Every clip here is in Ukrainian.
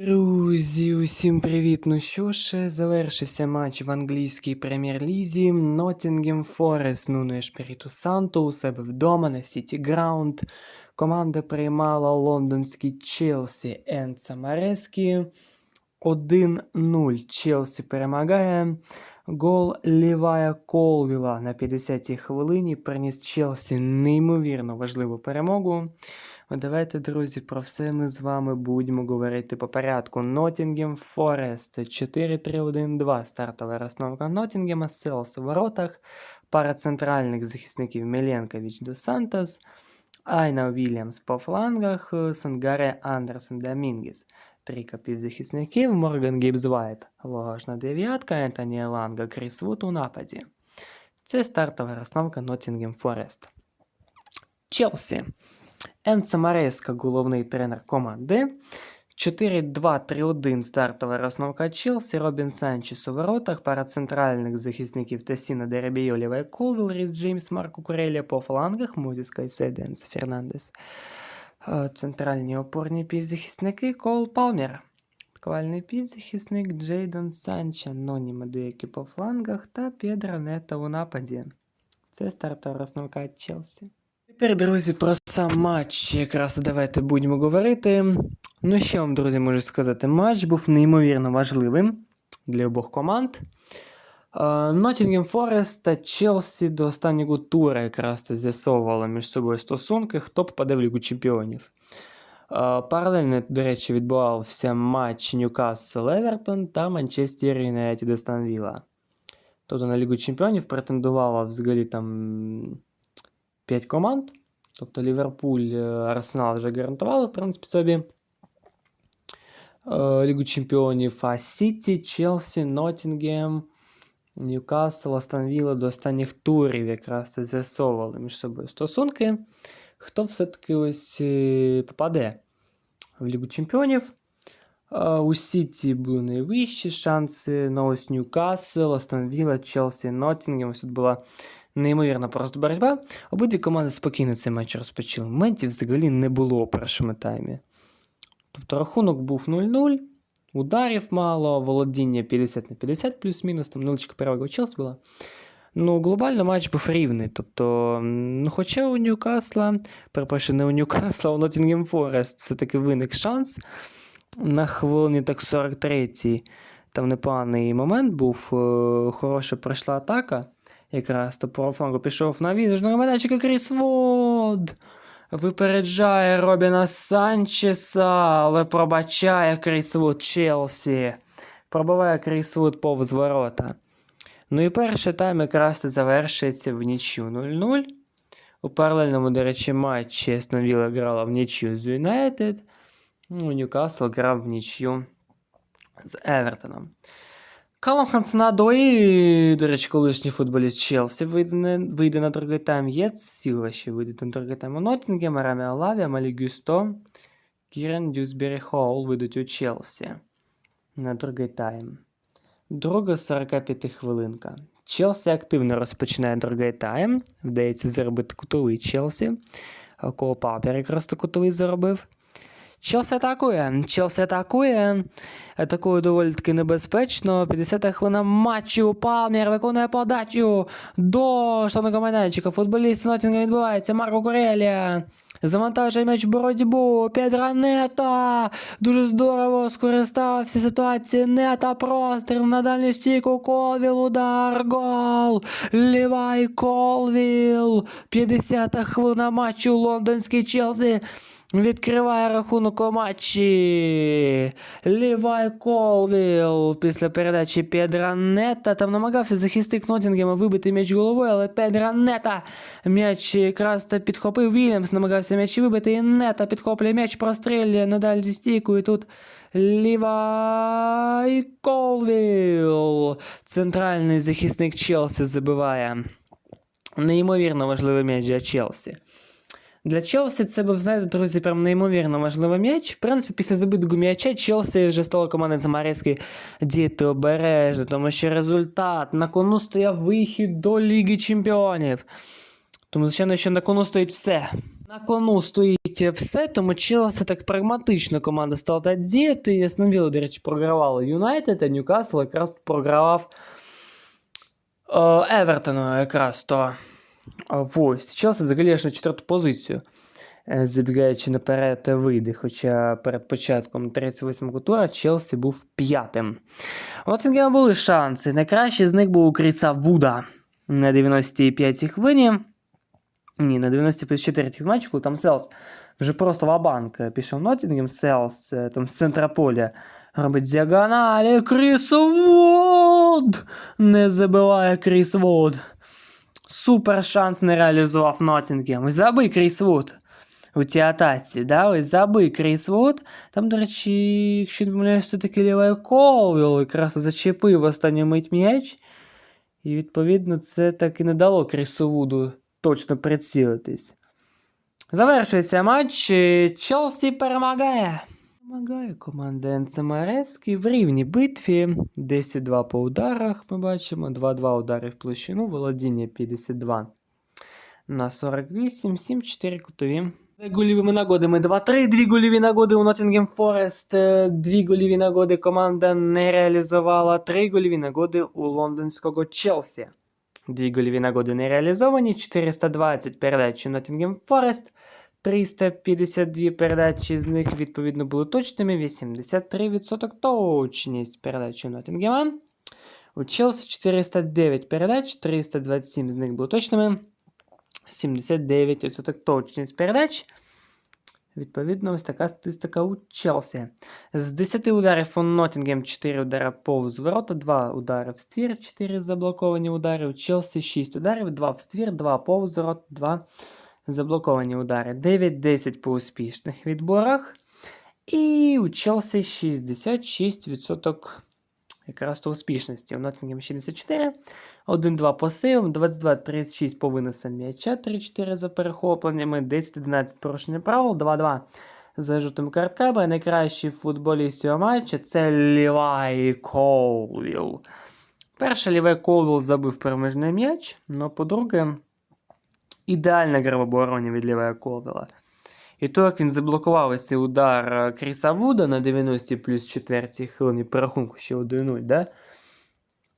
Друзі, усім привіт! Ну що ж, завершився матч в англійській прем'єр-лізі. Ноттінгем Форест Нуно Ешпіріту Санто у себе вдома на Сіті Граунд. Команда приймала лондонський Челсі Енца Марескі. 1-0 Челсі перемагає. Гол Лівая Колвіла на 50-й хвилині приніс Челсі неймовірно важливу перемогу. Давайте, друзі, про все ми з вами будемо говорити по порядку. Ноттінгем Форест 4-3-1-2. Стартова розстановка Ноттінгема, Селс у воротах, пара центральних захисників Міленкович до Сантос, Айна Вільямс по флангах, Сангаре Андерсен Домінгес. Трійка півзахисників, Морган Гібс Вайт, Логашна дев'ятка, Ентоні Еланга, Кріс Вуд у нападі. Це стартова розстановка Ноттінгем Форест. Челсі. Енце Мареска, головний тренер команди. 4-2-3-1 стартова розновка Челсі, Робін Санчес у воротах, пара центральних захисників Тесіна Деребійолєва і Колвіл, Ріс Джеймс, Марко Курелія по флангах, Мозіс Кайседо, Енс Фернандес. Е, Центральні опорні півзахисники Кол Палмер. Тквальний півзахисник Джейдон Санча, Ноні Медуєкі по флангах та Пєдро Нета у нападі. Це стартова розновка Челсі. Тепер, друзі, про сам матч якраз давайте будемо говорити. Ну, що вам, друзі, можу сказати, матч був неймовірно важливим для обох команд. Ноттінгем Форест та Челсі до останнього тура якраз з'ясовували між собою стосунки, хто попаде в Лігу Чемпіонів. Е, Паралельно, до речі, відбувався матч Ньюкасл Евертон та Манчестер Юнайтед Астон Вілла. Тобто на Лігу Чемпіонів претендувало взагалі там 5 команд. Тобто Ліверпуль, е, Арсенал вже гарантували, в принципі, собі е, Лігу Чемпіонів, а Сіті, Челсі, Ноттінгем, Ньюкасл, Астон Вілла до останніх турів якраз це з'ясовували між собою стосунки. Хто все-таки ось е, попаде в Лігу Чемпіонів? Е, У Сіті були найвищі шанси, на ось Ньюкасл, Астон Вілла, Челсі, Ноттінгем. Ось тут була неймовірна просто боротьба. Обидві команди спокійно цей матч розпочали. Моментів взагалі не було у першому таймі. Тобто рахунок був 0-0, ударів мало, володіння 50 на 50 плюс-мінус, там нуличка перевага Челсі була. Ну, глобально матч був рівний. Тобто, ну, хоча у Ньюкасла, перепрошую, не у Ньюкасла, а у Ноттінгем Форест все-таки виник шанс. На хвилині так 43-й там непоганий момент був, е, хороша пройшла атака. Якраз то по флангу пішов на візажного майданчика Кріс Вуд. Випереджає Робіна Санчеса, але пробачає Кріс Вуд Челсі. Пробиває Кріс Вуд повз ворота. Ну і перший тайм якраз завершується в нічю 0-0. У паралельному, до речі, матчі Астон Вілла грала в нічю з Юнайтед. Ну, Ньюкасл грав в нічю з Евертоном. Калом Хансенадой, до речі, колишній футболіст Челсі, вийде вийде на другий тайм. Єц Сілва ще вийде на другий тайм Ноттінгем, Рамі Алаві, Малі Гюсто, Кірен Дюсбері Хоул вийдуть у Челсі на другий тайм. Друга 45 хвилинка. Челсі активно розпочинає другий тайм. Вдається заробити кутовий Челсі. Кол Папер якраз то кутовий заробив. Челсі атакує. Челсі атакує. Атакує доволі таки небезпечно. 50-та хвилина матчу. Палмер виконує подачу до штанного майданчика. Футболіст Ноттінга відбувається. Марко Курелія. Завантажує м'яч в боротьбу. Педро Нета. Дуже здорово скористався ситуації. Нета простріл на дальню стійку. Колвіл удар. Гол. Лівай Колвіл. 50-та хвилина матчу. Лондонський Челсі. Відкриває рахунок у матчі. Лівай Колвіл після передачі Педра Нета. Там намагався захисник Ноттінгема вибити м'яч головою, але Педра Нета м'яч якраз підхопив. Вільямс намагався м'яч вибити, і Нета підхоплює м'яч, прострілює на дальню стійку. І тут Лівай Колвіл. Центральний захисник Челсі забиває. Неймовірно важливий м'яч для Челсі. Для Челсі це був, знаєте, друзі, прям неймовірно важливий м'яч. В принципі, після забитого м'яча Челсі вже стало команда Замарецької діяти обережно, тому що результат на кону стояв вихід до Ліги Чемпіонів. Тому, звичайно, що на кону стоїть все. На кону стоїть все, тому Челсі так прагматично команда стала так діяти. І Астон Вілла, до речі, програвала Юнайтед, а Ньюкасл якраз програвав е, Евертону якраз то. Ось. Челсі взагалі аж на четверту позицію. е, Забігаючи наперед вийде, хоча перед початком 38-го тура Челсі був п'ятим. У Ноттінгема були шанси. Найкращий з них був у Кріса Вуда на 95-й хвилині. Ні, на 94-й матчі, коли там Селс вже просто ва-банк е, пішов Ноттінгем, Селс е, там з центра поля робить діагоналі. Кріс Вуд! Не забиває Кріс Вуд. Супер шанс не реалізував Ноттінгем. Забий Кріс Вуд у цій атаці, да? Ось забий Кріс Вуд. Там, до речі, якщо не помиляюсь, то таки лівий Колвіл якраз зачепив останню мить м'яч. І відповідно це так і не дало Крісу Вуду точно прицілитись. Завершується матч. і Челсі перемагає. Перемагає команда Енцемарески в рівній битві. 10-2 по ударах ми бачимо. 2-2 удари в площину, володіння 52 на 48, 7-4 кутові. Гольовими нагодами 2-3, дві гольові нагоди у Ноттінгем Форест, дві гольові нагоди команда не реалізувала, три гольові нагоди у лондонського Челсі. Дві гольові нагоди не реалізовані, 420 передач у Ноттінгем 352 передачі з них відповідно були точними, 83% точність передач у Ноттінгема. У Челсі 409 передач, 327 з них були точними. 79% точність передач. Відповідно, ось така статистика у Челсі. З 10 ударів у Ноттінгем 4 удари повз ворота, 2 удари в ствір, 4 заблоковані удари. У Челсі 6 ударів, 2 в ствір, 2 повз ворот, 2 заблоковані удари. 9-10 по успішних відборах. І у Челсі 66% якраз то успішності. У Ноттінгем 64, 1-2 по сейвам, 22-36 по винесам м'яча, 3-4 за перехопленнями, 10-11 порушення правил, 2-2 за жовтими картками. Найкращий футболіст цього матча це Лівай Колвіл. Перший Лівай Колвіл забив переможний м'яч, але по-друге, ідеальна гра в обороні від Лівая Колвіла. І то, як він заблокував ось цей удар е, Кріса Вуда на 90 плюс 4 хвилині по рахунку ще 1-0, да?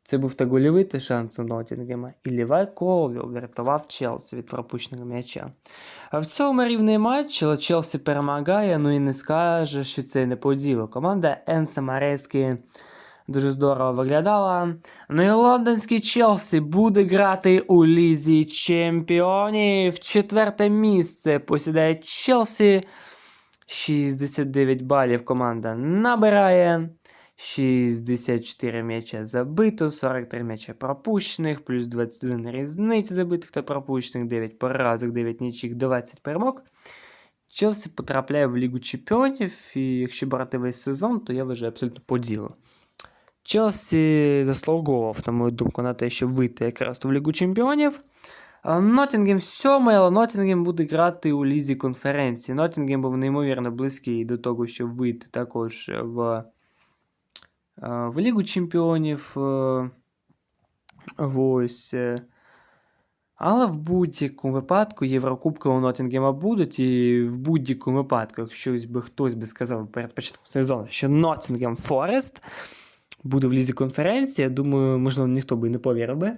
Це був та гольовий шанс у Ноттінгема. І Лівай Колвіл врятував Челсі від пропущеного м'яча. А в цьому рівний матч але Челсі перемагає, ну і не скаже, що це не по ділу. Команда Енса Марески дуже здорово виглядала. Ну і лондонський Челсі буде грати у Лізі Чемпіонів. Четверте місце посідає Челсі. 69 балів команда набирає. 64 м'яча забито, 43 м'яча пропущених, плюс 21 різниці забитих та пропущених, 9 поразок, 9 нічих, 20 перемог. Челсі потрапляє в Лігу Чемпіонів, і якщо брати весь сезон, то я вважаю абсолютно по ділу. Челсі заслуговував, на мою думку, на те, щоб вийти якраз в Лігу Чемпіонів. А Ноттінгем сьомий, але Ноттінгем буде грати у лізі конференції. Ноттінгем був неймовірно близький до того, щоб вийти також в, е, в Лігу Чемпіонів. е, Ось. е. Але в будь-якому випадку Єврокубки у Ноттінгема будуть, і в будь-якому випадку, якщо би хтось би сказав перед початком сезону, що Ноттінгем Форест буде в лізі конференції, думаю, можливо, ніхто би не повірив би.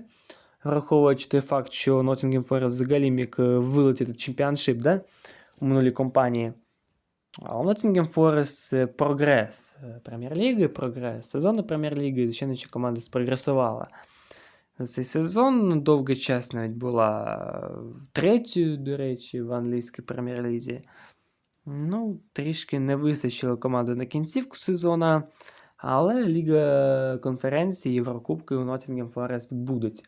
Враховуючи той факт, що Nottingham Forest взагалі міг е, вилетіти в чемпіоншип да? у минулій компанії. А у Nottingham Forest прогрес е, прем'єр-ліги, прогрес сезону прем'єр-ліги, і, звичайно, команда спрогресувала. За цей сезон довгий час навіть була е, третьою, до речі, в англійській прем'єр-лізі. Ну, трішки не вистачило команди на кінцівку сезону. Але Ліга конференції, Єврокубки у Nottingham Forest будуть.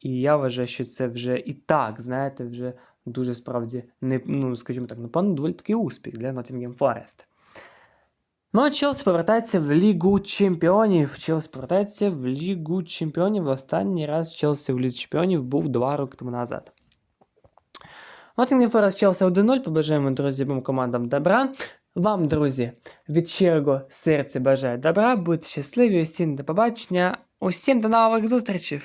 І я вважаю, що це вже і так, знаєте, вже дуже справді, не, ну, скажімо так, напевно, доволі такий успіх для Nottingham Forest. Ну, а Челсі повертається в Лігу Чемпіонів. Челсі повертається в Лігу Чемпіонів. Останній раз Челсі в Лізі Чемпіонів був два роки тому назад. Nottingham Forest Челсі 1-0. Побажаємо, друзі, обом командам добра. Вам, друзі, від щирого серця бажаю добра, будьте щасливі, усім до побачення, усім до нових зустрічей!